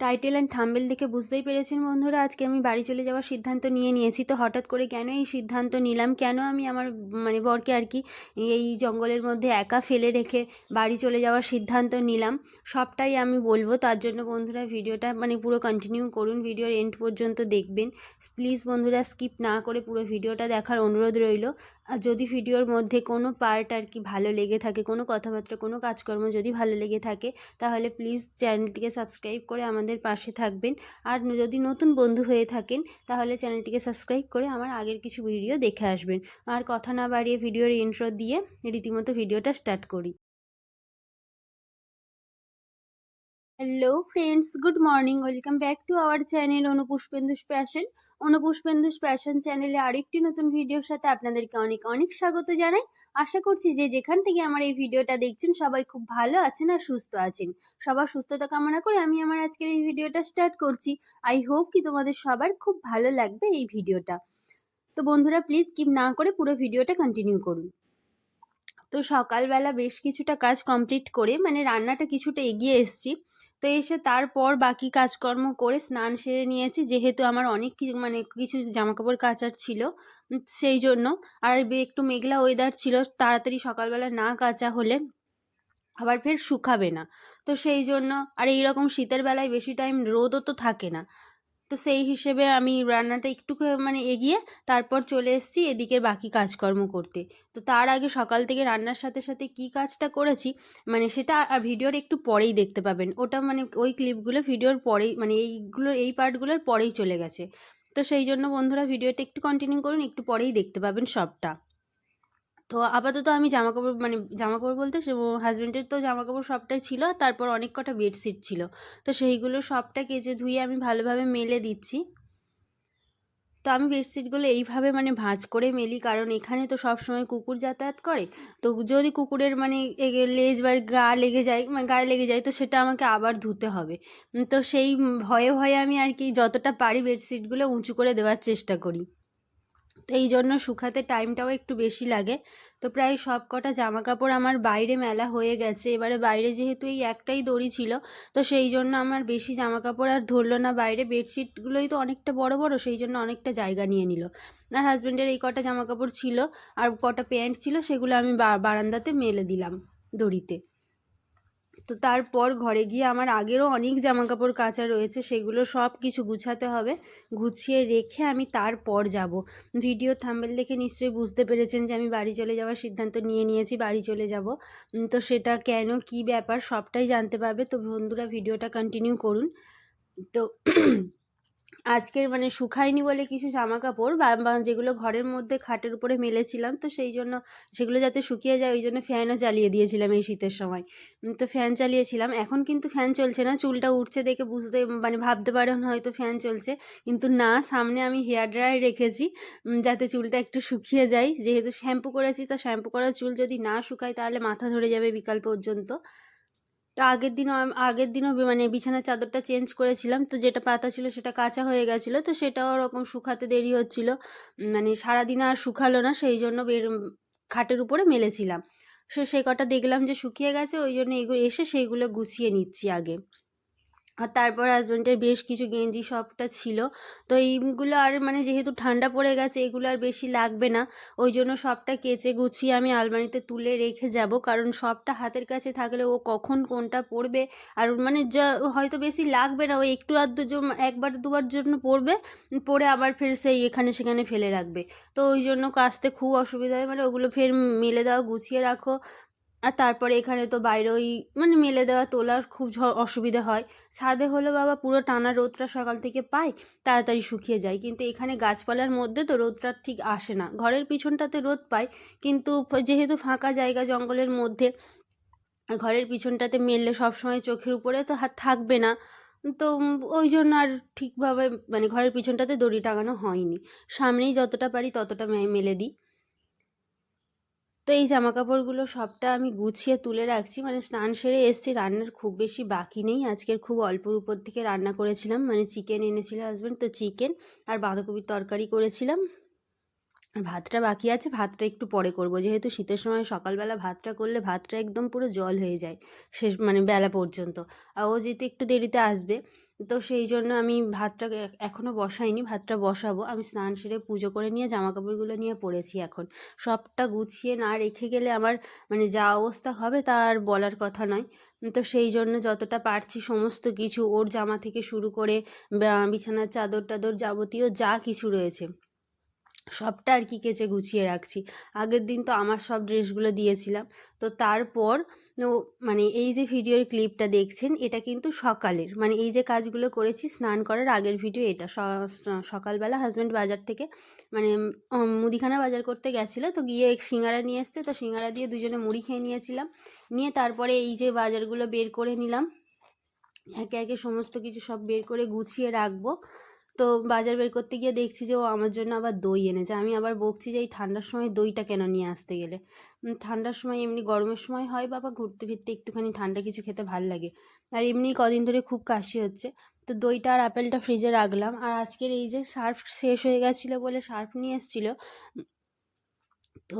Title and thumbnail দেখে বুঝতেই পেরেছেন বন্ধুরা, আজকে আমি বাড়ি চলে যাওয়ার সিদ্ধান্ত নিয়ে নিয়েছি। তো হঠাৎ করে কেন এই সিদ্ধান্ত নিলাম? কেন আমি আমার মানে বরকে আর কি এই জঙ্গলের মধ্যে একা ফেলে রেখে বাড়ি চলে যাওয়ার সিদ্ধান্ত নিলাম? সবটাই আমি বলব। তার জন্য বন্ধুরা, ভিডিওটা মানে পুরো কন্টিনিউ করুন। ভিডিওর এন্ড পর্যন্ত দেখবেন। প্লিজ বন্ধুরা স্কিপ না করে পুরো ভিডিওটা দেখার অনুরোধ রইল। আর যদি ভিডিওর মধ্যে কোনো পার্ট আর কি ভালো লেগে থাকে, কোনো কথাবার্তা, কোনো কাজকর্ম যদি ভালো লেগে থাকে, তাহলে প্লিজ চ্যানেলটিকে সাবস্ক্রাইব করে আমাদের পাশে থাকবেন। আর যদি নতুন বন্ধু হয়ে থাকেন, তাহলে চ্যানেলটিকে সাবস্ক্রাইব করে আমার আগের কিছু ভিডিও দেখে আসবেন। আর কথা না বাড়িয়ে ভিডিওর ইন্ট্রো দিয়ে রীতিমতো ভিডিওটা স্টার্ট করি। Hello friends good morning welcome back to our channel Anupushpendu passion অনুপুষ্পেন্দুষ fashion চ্যানেলে আরেকটি নতুন ভিডিওর সাথে আপনাদেরকে অনেক অনেক স্বাগত জানাই। আশা করছি যে যেখান থেকে আমার এই ভিডিওটা দেখছেন সবাই খুব ভালো আছেন আর সুস্থ আছেন। সবার সুস্থতা কামনা করে আমি আমার আজকের এই ভিডিওটা স্টার্ট করছি। আই হোপ কি তোমাদের সবার খুব ভালো লাগবে এই ভিডিওটা। তো বন্ধুরা, প্লিজ স্কিপ না করে পুরো ভিডিওটা কন্টিনিউ করুন। তো সকালবেলা বেশ কিছুটা কাজ কমপ্লিট করে মানে রান্নাটা কিছুটা এগিয়ে এসছি। তো এসে তারপর বাকি কাজকর্ম করে স্নান সেরে নিয়েছি। যেহেতু আমার অনেক কিছু মানে কিছু জামাকাপড় কাচার ছিল সেই জন্য। আর একটু মেঘলা ওয়েদার ছিল, তাড়াতাড়ি সকালবেলা না কাচা হলে আবার ফের শুকাবে না। তো সেই জন্য, আর এইরকম শীতের বেলায় বেশি টাইম রোদও তো থাকে না। তো সেই হিসেবে আমি রান্নাটা একটু মানে এগিয়ে তারপর চলে এসেছি এদিকের বাকি কাজকর্ম করতে। তো তার আগে সকাল থেকে রান্নার সাথে সাথে কি কাজটা করেছি মানে সেটা ভিডিওর একটু পরেই দেখতে পাবেন। ওটা মানে ওই ক্লিপগুলো ভিডিওর পরেই মানে এইগুলো, এই পার্টগুলোর পরেই চলে গেছে। তো সেই জন্য বন্ধুরা ভিডিওটা একটু কন্টিনিউ করুন, একটু পরেই দেখতে পাবেন সবটা। তো আপাতত আমি জামা কাপড় মানে জামা কাপড় বলতে সে হাজব্যান্ডের তো জামা কাপড় সবটাই ছিল, তারপর অনেক কটা বেডশিট ছিল। তো সেইগুলো সবটা কেচে ধুয়ে আমি ভালোভাবে মেলে দিচ্ছি। তো আমি বেডশিটগুলো এইভাবে মানে ভাঁজ করে মেলি, কারণ এখানে তো সব সময় কুকুর যাতায়াত করে। তো যদি কুকুরের মানে লেজ বা গা লেগে যায় মানে গায়ে লেগে যায়, তো সেটা আমাকে আবার ধুতে হবে। তো সেই ভয়ে ভয়ে আমি আর কি যতটা পারি বেডশিটগুলো উঁচু করে দেওয়ার চেষ্টা করি। তো এই জন্য শুকাতে টাইমটাও একটু বেশি লাগে। তো প্রায় সব কটা জামা কাপড় আমার বাইরে মেলা হয়ে গেছে। এবারে বাইরে যেহেতু এই একটাই দড়ি ছিল, তো সেই জন্য আমার বেশি জামা কাপড় আর ধরলো না। বাইরে বেডশিটগুলোই তো অনেকটা বড় বড়, সেই জন্য অনেকটা জায়গা নিয়ে নিল। আর হাজব্যান্ডের এই কটা জামা কাপড় ছিল আর কটা প্যান্ট ছিল, সেগুলো আমি বারান্দাতে মেলে দিলাম দড়িতে। তো তারপর ঘরে গিয়ে আমার আগেরও অনেক জামা কাপড় কাচা রয়েছে, সেগুলো সব কিছু গুছাতে হবে। গুছিয়ে রেখে আমি তারপর যাব। ভিডিও থাম্বেল দেখে নিশ্চয়ই বুঝতে পেরেছেন যে আমি বাড়ি চলে যাওয়ার সিদ্ধান্ত নিয়ে নিয়েছি, বাড়ি চলে যাব। তো সেটা কেন, কি ব্যাপার সবটাই জানতে পারবে। তো বন্ধুরা, ভিডিওটা কন্টিনিউ করুন। তো আজকের মানে শুকায়নি বলে কিছু জামা কাপড় বা যেগুলো ঘরের মধ্যে খাটের উপরে মেলেছিলাম, তো সেই জন্য সেগুলো যাতে শুকিয়ে যায় ওই জন্য ফ্যানও চালিয়ে দিয়েছিলাম এই শীতের সময়। তো ফ্যান চালিয়েছিলাম এখন কিন্তু ফ্যান চলছে না, চুলটা উঠছে দেখে বুঝতে মানে ভাবতে পারেন হয়তো ফ্যান চলছে। কিন্তু না, সামনে আমি হেয়ার ড্রায়ার রেখেছি যাতে চুলটা একটু শুকিয়ে যায়। যেহেতু শ্যাম্পু করেছি, তো শ্যাম্পু করা চুল যদি না শুকায় তাহলে মাথা ধরে যাবে বিকাল পর্যন্ত। তো আগের দিনও আগের দিনও মানে বিছানার চাদরটা চেঞ্জ করেছিলাম। তো যেটা পাতা ছিল সেটা কাঁচা হয়ে গেছিল। তো সেটাও ওরকম শুকাতে দেরি হচ্ছিল। মানে সারাদিন আর শুকালো না, সেই জন্য বের খাটের উপরে মেলেছিলাম। সে সে কটা দেখলাম যে শুকিয়ে গেছে, ওই জন্য এগুলো এসে সেইগুলো গুছিয়ে নিচ্ছি আগে। আর তারপর হাজব্যান্ডের বেশ কিছু গেঞ্জি সবটা ছিল। তো এইগুলো আর মানে যেহেতু ঠান্ডা পড়ে গেছে, এগুলো আর বেশি লাগবে না। ওই জন্য সবটা কেচে গুছিয়ে আমি আলমারিতে তুলে রেখে যাব। কারণ সবটা হাতের কাছে থাকলে ও কখন কোনটা পড়বে আর মানে যা হয়তো বেশি লাগবে না। ও একটু আধটু একবার দুবার জন্য পড়বে পরে আবার ফের সেই এখানে সেখানে ফেলে রাখবে। তো ওই জন্য কাচতে খুব অসুবিধা হয়। মানে ওগুলো ফের মেলে দাও, গুছিয়ে রাখো। আর তারপরে এখানে তো বাইরে ওই মানে মেলে দেওয়া তোলার খুব অসুবিধা হয়। ছাদে হলে বাবা পুরো টানা রোদটা সকাল থেকে পাই তাড়াতাড়ি শুকিয়ে যায়। কিন্তু এখানে গাছপালার মধ্যে তো রোদটা ঠিক আসে না। ঘরের পিছনটাতে রোদ পায়, কিন্তু যেহেতু ফাঁকা জায়গা জঙ্গলের মধ্যে, ঘরের পিছনটাতে মেললে সবসময় চোখের উপরে তো হাত থাকবে না। তো ওই জন্য আর ঠিকভাবে মানে ঘরের পিছনটাতে দড়ি টাঙানো হয়নি। সামনেই যতটা পারি ততটা মেলে দিই। তো এই জামা কাপড়গুলো সবটা আমি গুছিয়ে তুলে রাখছি। মানে স্নান সেরে এসছি, রান্নার খুব বেশি বাকি নেই। আজকের খুব অল্পর উপর থেকে রান্না করেছিলাম। মানে চিকেন এনেছিল হাজব্যান্ড তো চিকেন আর বাঁধাকপির তরকারি করেছিলাম। ভাতটা বাকি আছে, ভাতটা একটু পরে করব। যেহেতু শীতের সময় সকালবেলা ভাতটা করলে ভাতটা একদম পুরো জল হয়ে যায়, শেষ মানে বেলা পর্যন্ত। আর ও যেহেতু একটু দেরিতে আসবে তো সেই জন্য আমি ভাতটা এখনও বসাইনি, ভাতটা বসাবো। আমি স্নান সেরে পুজো করে নিয়ে জামা কাপড়গুলো নিয়ে পড়েছি এখন। সবটা গুছিয়ে না রেখে গেলে আমার মানে যা অবস্থা হবে তা আর বলার কথা নয়। তো সেই জন্য যতটা পারছি সমস্ত কিছু, ওর জামা থেকে শুরু করে বিছানার চাদর টাদর যাবতীয় যা কিছু রয়েছে। সবটা আর কি কেচে গুছিয়ে রাখছি। আগের দিন তো আমার সব ড্রেসগুলো দিয়েছিলাম। তো তারপর মানে এই যে ভিডিওর ক্লিপটা দেখছেন, এটা কিন্তু সকালের। মানে এই যে কাজগুলো করেছি, স্নান করার আগের ভিডিও এটা। সকালবেলা হাজব্যান্ড বাজার থেকে মানে মুদিখানা বাজার করতে গেছিল। তো গিয়ে সিঙ্গারা নিয়ে এসছে। তো সিঙ্গারা দিয়ে দুজনে মুড়ি খেয়ে নিয়েছিলাম। নিয়ে তারপরে এই যে বাজারগুলো বের করে নিলাম। একে একে সমস্ত কিছু সব বের করে গুছিয়ে রাখব। তো বাজার বের করতে গিয়ে দেখছি যে ও আমার জন্য আবার দই এনেছে। আমি আবার বকছি যে এই ঠান্ডার সময় দইটা কেন নিয়ে আসতে গেলে? ঠান্ডার সময় এমনি গরমের সময় হয় বাবা, ঘুরতে ফিরতে একটুখানি ঠান্ডা কিছু খেতে ভালো লাগে। আর এমনি কদিন ধরে খুব কাশি হচ্ছে। তো দইটা আর আপেলটা ফ্রিজে রাখলাম। আর আজকের এই যে সার্ফ শেষ হয়ে গেছিল বলে সার্ফ নিয়ে এসেছিল, তো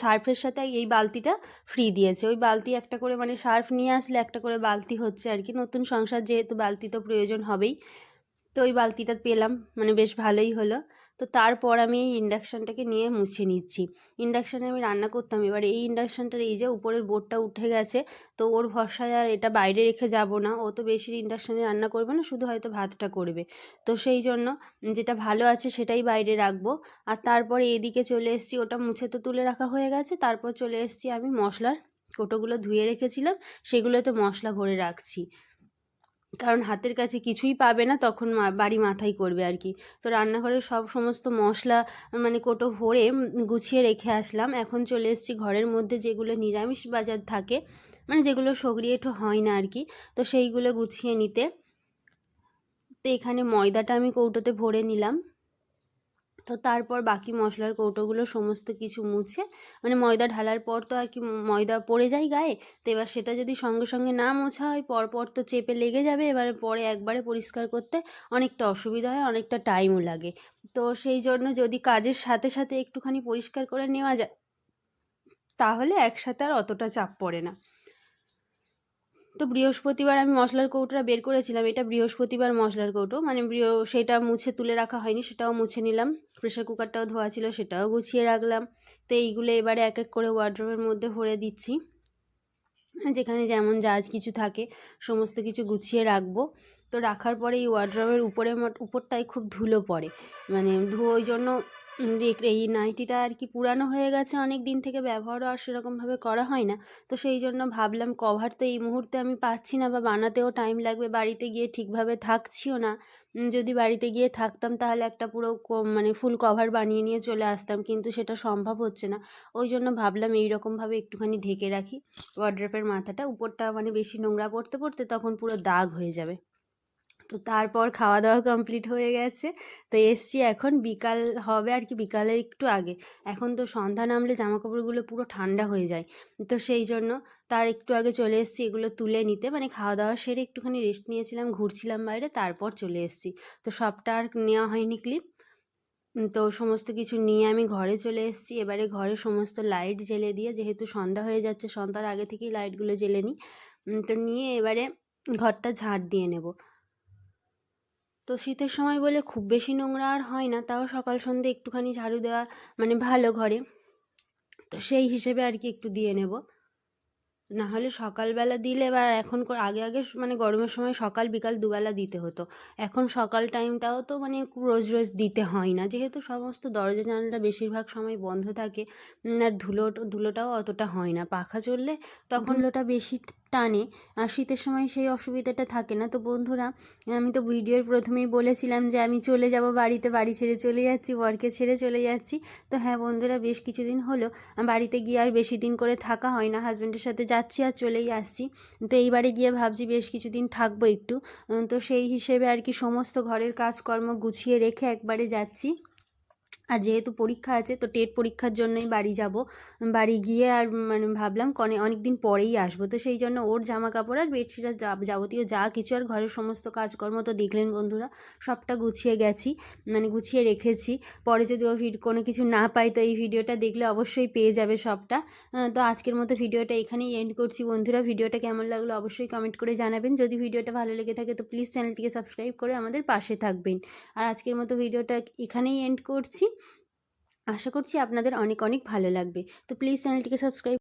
সার্ফের সাথে এই বালতিটা ফ্রি দিয়েছে। ওই বালতি একটা করে মানে সার্ফ নিয়ে আসলে একটা করে বালতি হচ্ছে আর কি। নতুন সংসার যেহেতু বালতি তো প্রয়োজন হবেই। তো ওই বালতিটা পেলাম মানে বেশ ভালোই হলো। তো তারপর আমি এই ইন্ডাকশানটাকে নিয়ে মুছে নিচ্ছি। ইন্ডাকশানে আমি রান্না করতাম, এবার এই ইন্ডাকশানটার এই যে উপরের বোর্ডটা উঠে গেছে, তো ওর ভরসায় আর এটা বাইরে রেখে যাব না। ও তো বেশি ইন্ডাকশানে রান্না করবে না, শুধু হয়তো ভাতটা করবে। তো সেই জন্য যেটা ভালো আছে সেটাই বাইরে রাখব। আর তারপরে এদিকে চলে এসেছি, ওটা মুছে তো তুলে রাখা হয়ে গেছে। তারপর চলে এসেছি আমি মশলার কোটোগুলো ধুয়ে রেখেছিলাম, সেগুলোতে মশলা ভরে রাখছি। কারণ হাতের কাছে কিছুই পাবে না, তখন বাড়ি মাথায় করবে আর কি। তো রান্নাঘরের সব সমস্ত মশলা মানে কোটো ভরে গুছিয়ে রেখে আসলাম। এখন চলে এসেছি ঘরের মধ্যে যেগুলো নিরামিষ বাজার থাকে মানে যেগুলো সগরিয়ে একটু হয় না আর কি, তো সেইগুলো গুছিয়ে নিতে। তো এখানে ময়দাটা আমি কৌটোতে ভরে নিলাম। তো তারপর বাকি মশলার কৌটোগুলো সমস্ত কিছু মুছে মানে ময়দা ঢালার পর তো আর কি ময়দা পড়ে যায় গায়ে, তো এবার সেটা যদি সঙ্গে সঙ্গে না মোছা হয়, পরপর তো চেপে লেগে যাবে, এবারে পরে একবারে পরিষ্কার করতে অনেকটা অসুবিধা হয়, অনেকটা টাইমও লাগে। তো সেই জন্য যদি কাজের সাথে সাথে একটুখানি পরিষ্কার করে নেওয়া যায়, তাহলে একসাথে আর অতটা চাপ পড়ে না। তো বৃহস্পতিবার আমি মশলার কৌটোটা বের করেছিলাম। এটা বৃহস্পতিবার মশলার কৌটো। মানে সেটা মুছে তুলে রাখা হয়নি, সেটাও মুছে নিলাম। প্রেশার কুকারটাও ধোয়া ছিল, সেটাও গুছিয়ে রাখলাম। তো এইগুলো এবারে এক এক করে ওয়ার্ড্রোবের মধ্যে ভরে দিচ্ছি। যেখানে যেমন যা কিছু থাকে, সমস্ত কিছু গুছিয়ে রাখব। তো রাখার পরে এই ওয়ার্ড্রবের উপরে উপরটাই খুব ধুলো পড়ে। মানে ধু, ওই জন্য এই নাইটিটা আর কি পুরানো হয়ে গেছে অনেক দিন থেকে, ব্যবহারও আর সেরকমভাবে করা হয় না। তো সেই জন্য ভাবলাম কভার তো এই মুহূর্তে আমি পাচ্ছি না বা বানাতেও টাইম লাগবে, বাড়িতে গিয়ে ঠিকভাবে থাকছিও না। যদি বাড়িতে গিয়ে থাকতাম তাহলে একটা পুরো মানে ফুল কভার বানিয়ে নিয়ে চলে আসতাম, কিন্তু সেটা সম্ভব হচ্ছে না। ওই জন্য ভাবলাম এই রকমভাবে একটুখানি ঢেকে রাখি। ওয়ার্ড্রপের মাথাটা, উপরটা মানে বেশি নোংরা পড়তে পড়তে তখন পুরো দাগ হয়ে যাবে। তো তারপর খাওয়া দাওয়া কমপ্লিট হয়ে গেছে। তো এসছি এখন বিকাল হবে আর কি, বিকালের একটু আগে। এখন তো সন্ধ্যা নামলে জামা কাপড়গুলো পুরো ঠান্ডা হয়ে যায়। তো সেই জন্য তার একটু আগে চলে এসেছি এগুলো তুলে নিতে। মানে খাওয়া দাওয়া সেরে একটুখানি রেস্ট নিয়েছিলাম, ঘুরছিলাম বাইরে, তারপর চলে এসেছি। তো সবটা আর নেওয়া হয়নি ক্লিপ তো সমস্ত কিছু নিয়ে আমি ঘরে চলে এসেছি। এবারে ঘরে সমস্ত লাইট জেলে দিয়ে, যেহেতু সন্ধ্যা হয়ে যাচ্ছে, সন্ধ্যার আগে থেকেই লাইটগুলো জেলে নিই। তো নিয়ে এবারে ঘরটা ঝাঁট দিয়ে নেব। তো শীতের সময় বলে খুব বেশি নোংরা আর হয় না, তাও সকাল সন্ধ্যে একটুখানি ঝাড়ু দেওয়া মানে ভালো ঘরে। তো সেই হিসেবে আর কি একটু দিয়ে নেব। না হলে সকালবেলা দিলে বা এখন আগে আগে মানে গরমের সময় সকাল বিকাল দুবেলা দিতে হতো। এখন সকাল টাইমটাও তো মানে রোজ রোজ দিতে হয় না। যেহেতু সমস্ত দরজা জানলা বেশিরভাগ সময় বন্ধ থাকে আর ধুলো ধুলোটাও অতটা হয় না। পাখা চললে তখন ধুলোটা বেশি টানে। আর শীতের সময় সেই অসুবিধাটা থাকে না। তো বন্ধুরা, আমি তো ভিডিওর প্রথমেই বলেছিলাম যে আমি চলে যাব বাড়িতে, বাড়ি ছেড়ে চলে যাচ্ছি, বরকে ছেড়ে চলে যাচ্ছি। তো হ্যাঁ বন্ধুরা, বেশ কিছুদিন হলো বাড়িতে গিয়ে আর বেশি দিন করে থাকা হয় না। হাজব্যান্ডের সাথে যাচ্ছি আর চলেই আসছি। তো এইবারে গিয়ে ভাবছি বেশ কিছুদিন থাকব একটু। তো সেই হিসেবে আর কি সমস্ত ঘরের কাজকর্ম গুছিয়ে রেখে একবারে যাচ্ছি। আর যেহেতু পরীক্ষা আছে, তো টেট পরীক্ষার জন্যই বাড়ি যাব। বাড়ি গিয়ে আর মানে ভাবলাম কনে অনেক দিন পরেই আসব। তো সেই জন্য ওর জামা কাপড় আর বেডশিট আর যাবতীয় যা কিছু আর ঘরের সমস্ত কাজকর্ম তো দেখলেন বন্ধুরা, সবটা গুছিয়ে গেছি মানে গুছিয়ে রেখেছি। পরে যদি ও ভিড, কোনো কিছু না পাই তো এই ভিডিওটা দেখলে অবশ্যই পেয়ে যাবে সবটা। তো আজকের মতো ভিডিওটা এখানেই এন্ড করছি বন্ধুরা। ভিডিওটা কেমন লাগল অবশ্যই কমেন্ট করে জানাবেন। যদি ভিডিওটা ভালো লেগে থাকে, তো প্লিজ চ্যানেলটিকে সাবস্ক্রাইব করে আমাদের পাশে থাকবেন। আর আজকের মতো ভিডিওটা এখানেই এন্ড করছি। আশা করছি আপনাদের অনেক অনেক ভালো লাগবে। তো প্লিজ চ্যানেলটিকে সাবস্ক্রাইব